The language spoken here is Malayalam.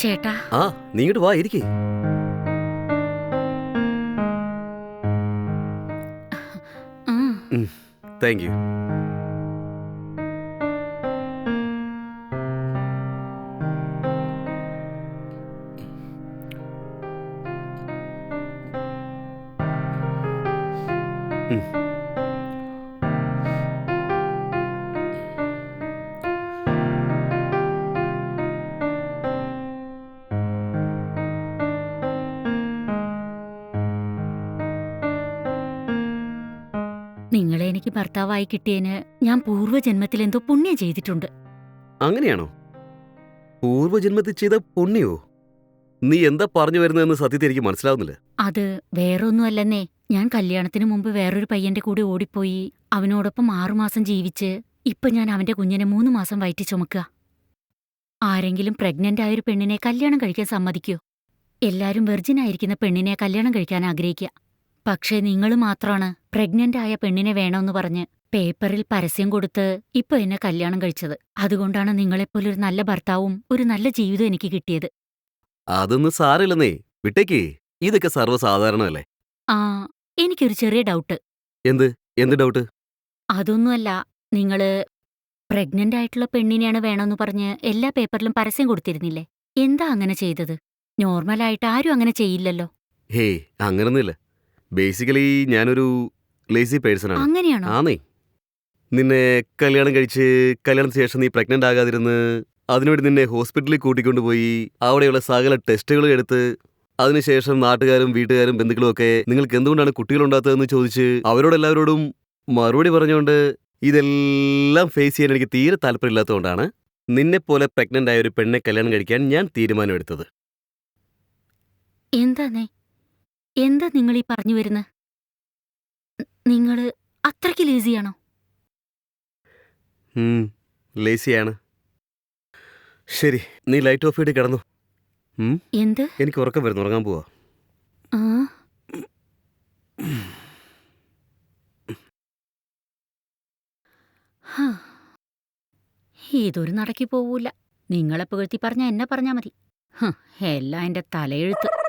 ചേട്ടാ. ആ നീ ഇങ്ങോട്ട് വാ ഇരിക്കേ. താങ്ക് യു നിങ്ങളെ എനിക്ക് ഭർത്താവായി കിട്ടിയതിന് ഞാൻ പൂർവജന്മത്തിൽ എന്തോ പുണ്യം ചെയ്തിട്ടുണ്ട്. അങ്ങനെയാണോ? പൂർവജന്മത്തിൽ ചെയ്ത പുണ്യോ? നീ എന്താ പറഞ്ഞു വരുന്നതെന്ന് സത്യത്തിൽ എനിക്ക് മനസ്സിലാവുന്നില്ല. അത് വേറൊന്നുമല്ലെന്നേ. ഞാൻ കല്യാണത്തിന് മുമ്പ് വേറൊരു പയ്യന്റെ കൂടെ ഓടിപ്പോയി അവനോടൊപ്പം ആറുമാസം ജീവിച്ച് ഇപ്പൊ ഞാൻ അവന്റെ കുഞ്ഞിനെ മൂന്ന് മാസം വയറ്റി ചുമക്കുക. ആരെങ്കിലും പ്രഗ്നന്റ് ആയൊരു പെണ്ണിനെ കല്യാണം കഴിക്കാൻ സമ്മതിക്കോ? എല്ലാരും വെർജിൻ ആയിരിക്കുന്ന പെണ്ണിനെ കല്യാണം കഴിക്കാൻ ആഗ്രഹിക്കുക. പക്ഷേ നിങ്ങൾ മാത്രമാണ് പ്രഗ്നന്റ് ആയ പെണ്ണിനെ വേണമെന്ന് പറഞ്ഞ് പേപ്പറിൽ പരസ്യം കൊടുത്ത് ഇപ്പൊ എന്നെ കല്യാണം കഴിച്ചത്. അതുകൊണ്ടാണ് നിങ്ങളെപ്പോലൊരു നല്ല ഭർത്താവും ഒരു നല്ല ജീവിതം എനിക്ക് കിട്ടിയത്. അതൊന്നും സാരമില്ലെന്നേ. വിട്ടേക്ക്. ഇതൊക്കെ സർവസാധാരണമല്ലേ? ആ എനിക്കൊരു ചെറിയ ഡൗട്ട്. എന്ത്? എന്ത് ഡൗട്ട്? അതൊന്നുമല്ല നിങ്ങൾ പ്രഗ്നന്റ് ആയിട്ടുള്ള പെണ്ണിനെയാണ് വേണമെന്ന് പറഞ്ഞ് എല്ലാ പേപ്പറിലും പരസ്യം കൊടുത്തിരുന്നില്ലേ? എന്താ അങ്ങനെ ചെയ്തത്? നോർമലായിട്ട് ആരും അങ്ങനെ ചെയ്യില്ലല്ലോ. ഹേയ് അങ്ങനൊന്നുമില്ല. ബേസിക്കലി ഞാനൊരു ലേസി പേഴ്സൺ ആണ്. അങ്ങനെയാണോ? ആന്നേ. നിന്നെ കല്യാണം കഴിച്ച് കല്യാണത്തിന് ശേഷം നീ പ്രഗ്നന്റ് ആകാതിരുന്ന് അതിനുവേണ്ടി നിന്നെ ഹോസ്പിറ്റലിൽ കൂട്ടിക്കൊണ്ടുപോയി അവിടെയുള്ള സകല ടെസ്റ്റുകളും എടുത്ത് അതിനുശേഷം നാട്ടുകാരും വീട്ടുകാരും ബന്ധുക്കളും ഒക്കെ നിങ്ങൾക്ക് എന്തുകൊണ്ടാണ് കുട്ടികളുണ്ടാത്തതെന്ന് ചോദിച്ച് അവരോടെല്ലാവരോടും മറുപടി പറഞ്ഞുകൊണ്ട് ഇതെല്ലാം ഫേസ് ചെയ്യാൻ എനിക്ക് തീരെ താല്പര്യമില്ലാത്തതുകൊണ്ടാണ് നിന്നെപ്പോലെ പ്രഗ്നന്റ് ആയ ഒരു പെണ്ണെ കല്യാണം കഴിക്കാൻ ഞാൻ തീരുമാനമെടുത്തത്. എന്താന്നേ? എന്താ നിങ്ങൾ ഈ പറഞ്ഞു വരുന്നത് നിങ്ങൾ അത്രയ്ക്ക് ലേസിയാണോ ലേസിയാണ് ശരി നീ ലൈറ്റ് ഓഫ് ചെയ്ത് കിടന്നു. എന്ത്? എനിക്ക് ഉറക്കം വരുന്നു ഉറങ്ങാൻ പോവാ. ഇതൊരു നടക്കി പോവൂല. നിങ്ങളെ പുകഴ്ത്തി പറഞ്ഞ എന്നെ പറഞ്ഞാ മതി. എല്ലാം എന്റെ തലയെഴുത്ത്.